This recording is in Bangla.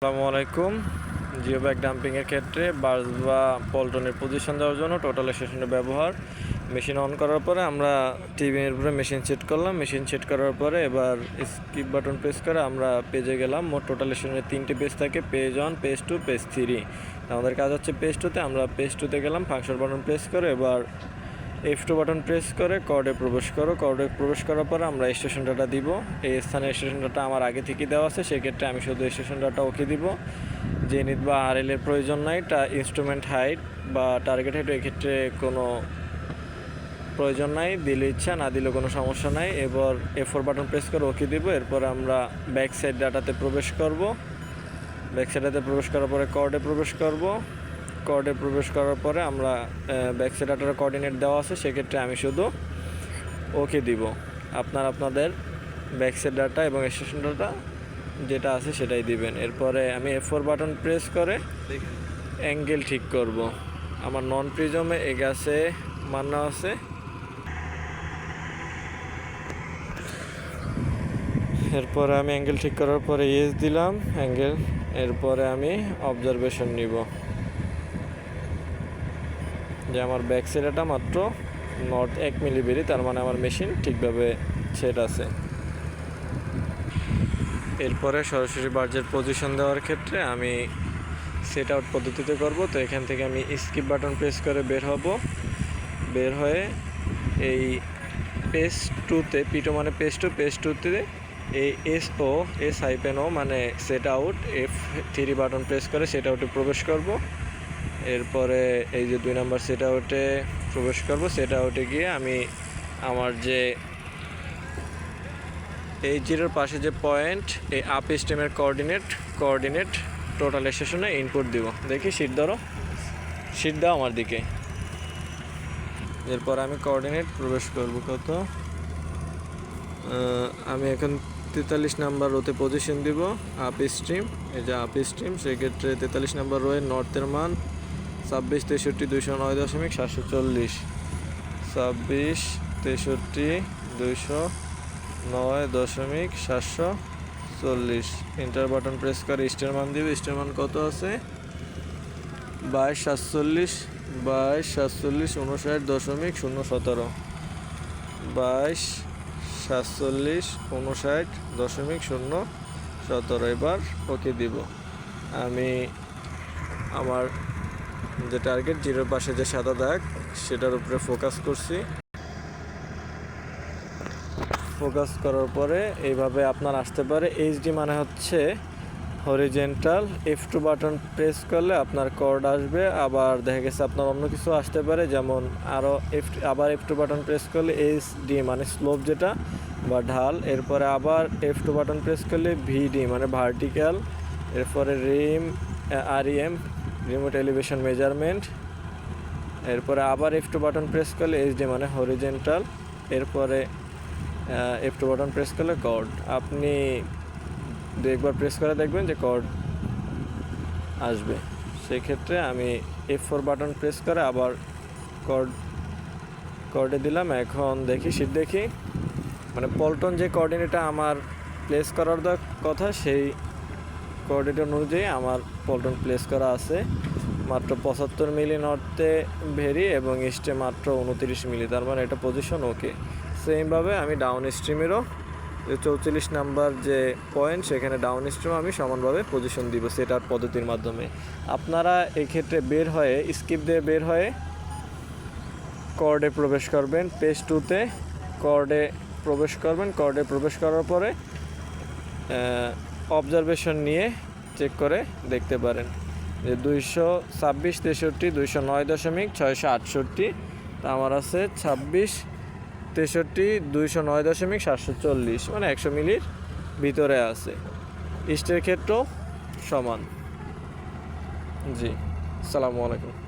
আসসালামু আলাইকুম। জিও ব্যাগ ডাম্পিংয়ের ক্ষেত্রে বাস বা পল্টনের পজিশন দেওয়ার জন্য টোটাল স্টেশনের ব্যবহার। মেশিন অন করার পরে আমরা টিভির উপরে মেশিন সেট করলাম। মেশিন সেট করার পরে এবার স্কিপ বাটন প্রেস করে আমরা পেজে গেলাম। মোট টোটাল স্টেশনের তিনটে পেজ থাকে page one page two page three আমাদের কাজ হচ্ছে পেজ টুতে আমরা পেজ টুতে গেলাম। ফাংশন বাটন প্রেস করে এবার এফ টু বাটন প্রেস করে কর্ডে প্রবেশ করো। কর্ডে প্রবেশ করার পর আমরা স্টেশন ডাটা দিব। এই স্থানে স্টেশন ডাটা আমার আগে থেকে দেওয়া আছে, সেক্ষেত্রে আমি শুধু স্টেশন ডাটা ওকে দিব। জেনিত বা আর এর প্রয়োজন নাই তা ইনস্ট্রুমেন্ট হাইট বা টার্গেট হাইট এক্ষেত্রে কোনো প্রয়োজন নাই, দিলে ইচ্ছা, না দিলে কোনো সমস্যা নাই। এবার এ ফোর বাটন প্রেস করে ওকে দিব, এরপর আমরা ব্যাক সাইড ডাটাতে প্রবেশ করব। ব্যাক সাইডাতে প্রবেশ করার পরে কর্ডে প্রবেশ করব। কর্ডে প্রবেশ করার পরে আমরা ব্যাক সাইড ডাটার কোঅর্ডিনেট দেওয়া আছে সেক্ষেত্রে আমি শুধু ওকে দিব। আপনার আপনাদের ব্যাক সাইড ডাটা এবং স্টেশন ডাটা যেটা আছে সেটাই দিবেন। এরপরে আমি এফ ফোর বাটন প্রেস করে অ্যাঙ্গেল ঠিক করব। আমার নন প্রিজমে এ গাছে মান্না আছে। এরপরে আমি অ্যাঙ্গেল ঠিক করার পরে ইয়েস দিলাম। অ্যাঙ্গেল এরপরে আমি অবজারভেশন নিব। যে আমার ব্যাক সাইডটা মাত্র নর্থ এক মিলি বেরি তার মানে আমার মেশিন ঠিকভাবে সেট আছে। এরপরে সরাসরি বার্জের পজিশন দেওয়ার ক্ষেত্রে আমি সেট আউট পদ্ধতিতে করব। তো এখান থেকে আমি স্কিপ বাটন প্রেস করে বের হব। বের হয়ে এই পেস টুতে পিটো মানে পেস টু পেস টুতে এই S O S hyphen O মানে set out F three button press করে সেট আউটে প্রবেশ করব। এরপরে এই যে দুই নাম্বার সেট আউটে প্রবেশ করব, সেট আউটে গিয়ে আমি আমার যে এই জিরোর পাশে যে পয়েন্ট এই আপ স্টেমের কোঅর্ডিনেট কোঅর্ডিনেট টোটাল স্টেশনে ইনপুট দিব। দেখি সিট ধরো। সিট দাও আমার দিকে। এরপর আমি কোঅর্ডিনেট প্রবেশ করব কত? আমি এখন তেতাল্লিশ নাম্বার রোতে পজিশন দিব আপ স্ট্রিম এই যে আপ স্ট্রিম সেক্ষেত্রে তেতাল্লিশ নাম্বার রোয়ে নর্থের মান ছাব্বিশ, তেষট্টি, দুইশো নয় দশমিক সাতশো চল্লিশ। ছাব্বিশ, তেষট্টি, দুইশো নয় দশমিক সাতশো চল্লিশ। ইন্টার বাটন প্রেস করে স্টার মান দিবে স্টার মান কত আছে? বাইশ, সাতচল্লিশ বাইশ, সাতচল্লিশ উনষাট দশমিক শূন্য সতেরো। বাইশ, সাতচল্লিশ উনষাট দশমিক শূন্য সতেরো। এবার ওকে দিব। আমি আমার যে টার্গেট জিরোর পাশে যে সাদা দাগ, সেটার উপরে ফোকাস করছি। ফোকাস করার পরে এইভাবে আপনার আসতে পারে। এইচডি মানে হচ্ছে horizontal F two button press করলে আপনার কর্ড আসবে। আবার দেখা গেছে আপনার অন্য কিছু আসতে পারে, যেমন আরও এফ আবার এফ টু বাটন প্রেস করলে এইচ ডি মানে স্লোপ যেটা, বা ঢাল। এরপরে আবার এফ টু বাটন প্রেস করলে ভিডি মানে ভার্টিক্যাল এরপরে REM REM remote elevation measurement এরপরে আবার এফ টু বাটন প্রেস করলে এইচডি মানে হরিজেন্টাল এরপরে এফ টু বাটন প্রেস করলে কর্ড আপনি দু একবার প্রেস করে দেখবেন যে কর্ড আসবে। সেক্ষেত্রে আমি এফ ফোর বাটন প্রেস করে আবার কর্ড কর্ডে দিলাম। এখন দেখি শীত দেখি। মানে পল্টন যে কোঅর্ডিনেটটা আমার প্লেস করার কথা, সেই কোঅর্ডিনেট অনুযায়ী আমার পল্টন প্লেস করা আছে। মাত্র পঁচাত্তর মিলি নর্থে ভেরি এবং ইস্টে মাত্র উনতিরিশ মিলি। তার মানে এটা পজিশন ওকে সেমভাবে আমি ডাউন স্ট্রিমেরও যে চৌচল্লিশ নাম্বার যে পয়েন্ট সেখানে ডাউন স্ট্রিম আমি সমানভাবে পজিশন দিব সেটার পদ্ধতির মাধ্যমে। আপনারা এক্ষেত্রে বের হয়ে স্কিপ দিয়ে বের হয়ে কর্ডে প্রবেশ করবেন। পেজ টুতে কর্ডে প্রবেশ করবেন। কর্ডে প্রবেশ করার পরে অবজারভেশন নিয়ে চেক করে দেখতে পারেন যে দুইশো ছাব্বিশ তেষট্টি, দুইশো নয় দশমিক ছয়শো আটষট্টি, তা আমার আছে ছাব্বিশ তেষট্টি, দুইশো নয় দশমিক সাতশো চল্লিশ মানে একশো মিলির ভিতরে আছে। ইস্টের ক্ষেত্রেও সমান। জি, সালামু আলাইকুম।